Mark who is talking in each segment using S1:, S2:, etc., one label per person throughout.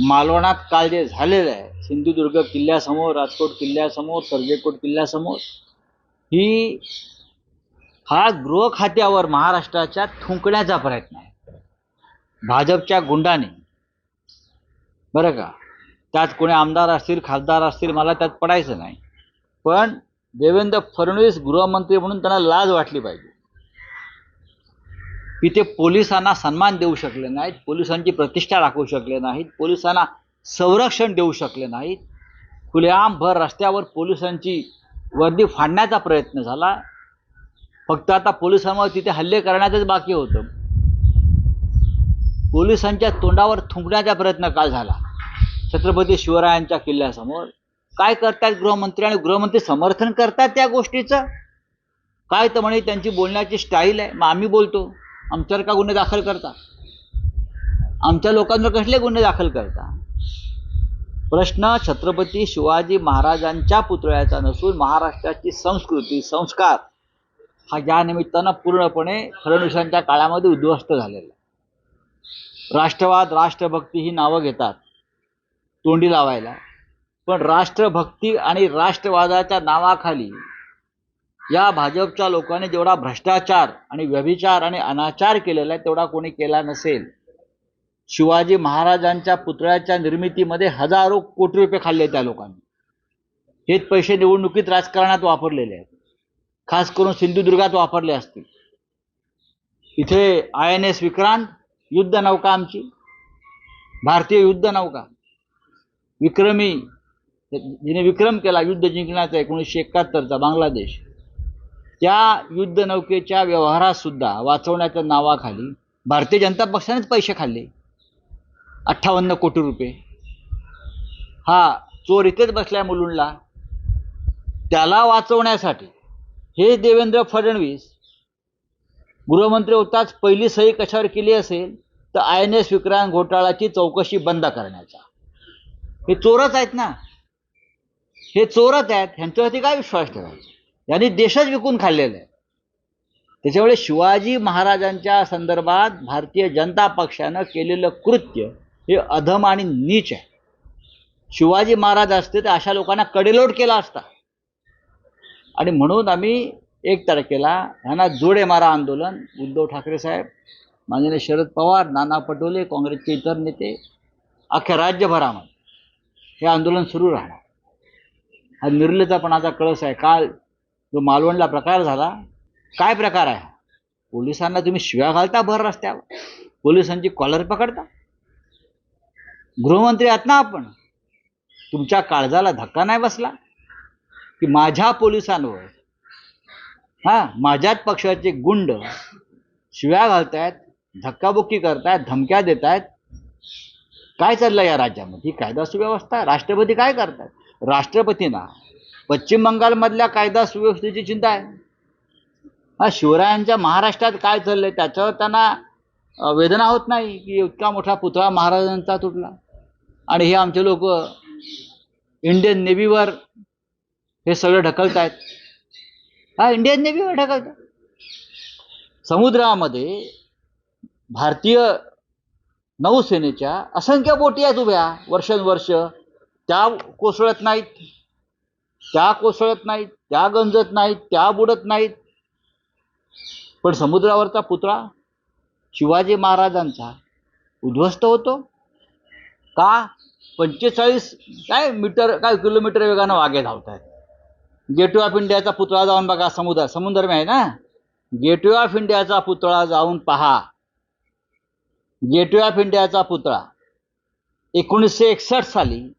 S1: मालवणात काल जे झालेलं आहे. सिंधुदुर्ग किल्ल्यासमोर राजकोट किल्ल्यासमोर सर्जेकोट किल्ल्यासमोर ही हा गृह खात्यावर महाराष्ट्राच्या थुंकण्याचा प्रयत्न आहे. भाजपच्या गुंडाने. बरं का? त्यात कोणी आमदार असतील खासदार असतील मला त्यात पडायचं नाही. पण देवेंद्र फडणवीस गृहमंत्री म्हणून त्यांना लाज वाटली पाहिजे. की ते पोलिसांना सन्मान देऊ शकले नाहीत पोलिसांची प्रतिष्ठा राखू शकले नाहीत पोलिसांना संरक्षण देऊ शकले नाहीत. खुलेआम भर रस्त्यावर पोलिसांची वर्दी फाडण्याचा प्रयत्न झाला. फक्त आता पोलिसांवर तिथे हल्ले करण्याचंच बाकी होतं. पोलिसांच्या तोंडावर थुंकण्याचा प्रयत्न काल झाला. छत्रपती शिवरायांच्या किल्ल्यासमोर. काय करतायत गृहमंत्री आणि गृहमंत्री समर्थन करतात त्या गोष्टीचं? काय तर म्हणे त्यांची बोलण्याची स्टाईल आहे. मग आम्ही बोलतो. आमच्यावर का गुन्हे दाखल करता? आमच्या लोकांवर कसले गुन्हे दाखल करता? प्रश्न छत्रपती शिवाजी महाराजांच्या पुतळ्याचा नसून महाराष्ट्राची संस्कृती संस्कार हा या निमित्तानं पूर्णपणे फडणवीसांच्या काळामध्ये उद्ध्वस्त झालेला राष्ट्रवाद राष्ट्रभक्ती ही नावं घेतात तोंडी लावायला. पण राष्ट्रभक्ती आणि राष्ट्रवादाच्या नावाखाली या भाजपच्या लोकांनी जेवढा भ्रष्टाचार आणि व्यभिचार आणि अनाचार केलेला आहे तेवढा कोणी केला नसेल. शिवाजी महाराजांच्या पुतळ्याच्या निर्मितीमध्ये हजारो कोटी रुपये खाल्ले त्या लोकांनी. हेच पैसे निवडणुकीत राजकारणात वापरलेले आहेत. खास करून सिंधुदुर्गात वापरले असतील. इथे आय एन एस विक्रांत युद्ध नौका आमची. भारतीय युद्ध नौका. विक्रमी जिने विक्रम केला युद्ध जिंकण्याचा एकोणीसशे एकाहत्तरचा बांगलादेश. त्या युद्धनौकेच्या व्यवहारातसुद्धा व्यवहारात सुद्धा वाचवण्याच्या नावाखाली भारतीय जनता पक्षानेच पैसे खाल्ले. अठ्ठावन्न कोटी रुपये. हा चोर इथेच बसल्या मुलुंडला. त्याला वाचवण्यासाठी हे देवेंद्र फडणवीस गृहमंत्री होताच पहिली सही कशावर केली असेल तर आय एन एस विक्रांत घोटाळ्याची चौकशी बंद करण्याचा. हे चोरच आहेत ना. हे चोरच आहेत ह्यांच्यावरती काय विश्वास ठेवायचा? यांनी देशच विकून खाल्लेला आहे. त्याच्यामुळे शिवाजी महाराजांच्या संदर्भात भारतीय जनता पक्षानं केलेलं कृत्य हे अधम आणि नीच आहे. शिवाजी महाराज असते तर अशा लोकांना कडेलोट केला असता. आणि म्हणून आम्ही एक तारखेला ह्यांना जोडे मारा आंदोलन उद्धव ठाकरे साहेब माननीय शरद पवार नाना पटोले काँग्रेसचे इतर नेते अख्ख्या राज्यभरामध्ये हे आंदोलन सुरू राहणार. हा निर्लजपणाचा कळस आहे. काल जो मालवणला प्रकार झाला काय प्रकार आहे? पोलिसांना तुम्ही शिव्या घालता भर रस्त्यावर. पोलिसांची कॉलर पकडता. गृहमंत्री आहात ना आपण. तुमच्या काळजाला धक्का नाही बसला? की माझ्या पोलिसांवर हा माझ्याच पक्षाचे गुंड शिव्या घालतायत धक्काबुक्की करतायत धमक्या देत आहेत काय चाललं या राज्यामध्ये? ही कायदा सुव्यवस्था राष्ट्रपती काय करतात? राष्ट्रपतींना पश्चिम बंगालमधल्या कायदा सुव्यवस्थेची चिंता आहे. हा शिवरायांच्या महाराष्ट्रात काय चाललंय? त्याच्यावर त्यांना वेदना होत नाही की इतका मोठा पुतळा महाराजांचा तुटला? आणि हे आमचे लोक इंडियन नेव्हीवर हे सगळं ढकलत आहेत हा इंडियन नेव्हीवर ढकलतात. समुद्रामध्ये भारतीय नौसेनेच्या असंख्य बोटी आहेत उभ्या वर्षानुवर्ष. त्या कोसळत नाहीत. त्या कोसळत नाहीत त्या गंजत नाहीत त्या बुडत नाहीत. पण समुद्रावरचा पुतळा शिवाजी महाराजांचा उद्ध्वस्त होतो. का? पंचेचाळीस काय मीटर काय किलोमीटर वेगानं वागे धावत आहेत गेटवे ऑफ इंडियाचा पुतळा जाऊन बघा समुद्र समुद्र आहे ना? गेटवे ऑफ इंडियाचा पुतळा जाऊन पहा. गेटवे ऑफ इंडियाचा पुतळा एकोणीसशे एकसष्ट साली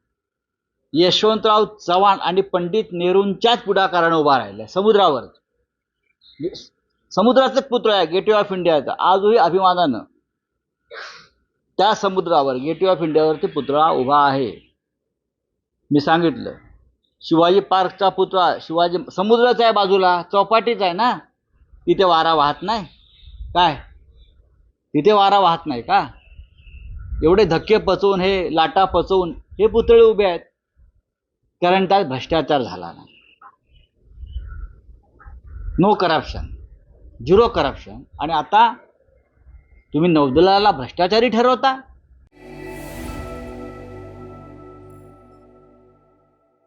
S1: यशवंतराव चव्हाण आणि पंडित नेहरूंच्याच पुढाकारानं उभा राहिला समुद्रावर. समुद्राचाच पुतळा आहे गेटवे ऑफ इंडियाचा आजही अभिमानानं त्या समुद्रावर गेटवे ऑफ इंडियावरती पुतळा उभा आहे. मी सांगितलं शिवाजी पार्कचा पुतळा शिवाजी समुद्राचा आहे बाजूला चौपाटीच आहे ना? तिथे वारा वाहत नाही. काय? तिथे वारा वाहत नाही का? एवढे धक्के पचवून हे लाटा पचवून हे पुतळे उभे आहेत. कारण त्यात भ्रष्टाचार झाला नाही. नो करप्शन झिरो करप्शन आणि आता तुम्ही नौदलाला भ्रष्टाचारी ठरवता